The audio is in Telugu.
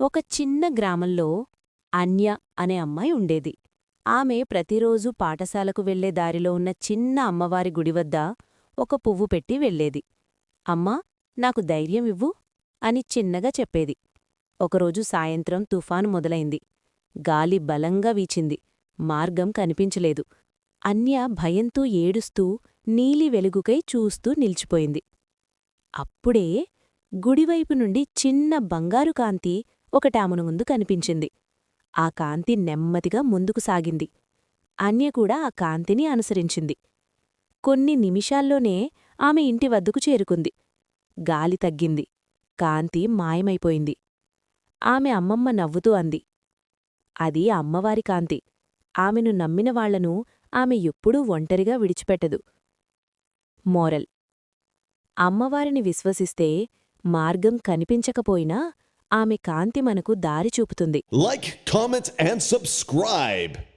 ఒక చిన్న గ్రామంలో అన్య అనే అమ్మాయి ఉండేది. ఆమె ప్రతిరోజూ పాఠశాలకు వెళ్ళే దారిలో ఉన్న చిన్న అమ్మవారి గుడివద్ద ఒక పువ్వు పెట్టి వెళ్ళేది. అమ్మా నాకు ధైర్యం ఇవ్వు అని చిన్నగా చెప్పేది. ఒకరోజు సాయంత్రం తుఫాను మొదలైంది. గాలి బలంగా వీచింది. మార్గం కనిపించలేదు. అన్య భయంతో ఏడుస్తూ నీలి వెలుగుకై చూస్తూ నిలిచిపోయింది. అప్పుడే గుడివైపు నుండి చిన్న బంగారు కాంతి ఒకటామును ముందు కనిపించింది. ఆ కాంతి నెమ్మదిగా ముందుకు సాగింది. అన్య కూడా ఆ కాంతిని అనుసరించింది. కొన్ని నిమిషాల్లోనే ఆమె ఇంటి వద్దకు చేరుకుంది. గాలి తగ్గింది. కాంతి మాయమైపోయింది. ఆమె అమ్మమ్మ నవ్వుతూ అంది. అది అమ్మవారి కాంతి. ఆమెను నమ్మిన వాళ్ళను ఆమె ఎప్పుడూ ఒంటరిగా విడిచిపెట్టదు. మోరల్. అమ్మవారిని విశ్వసిస్తే మార్గం కనిపించకపోయినా ఆమె కాంతి మనకు దారి చూపుతుంది. Like comment and subscribe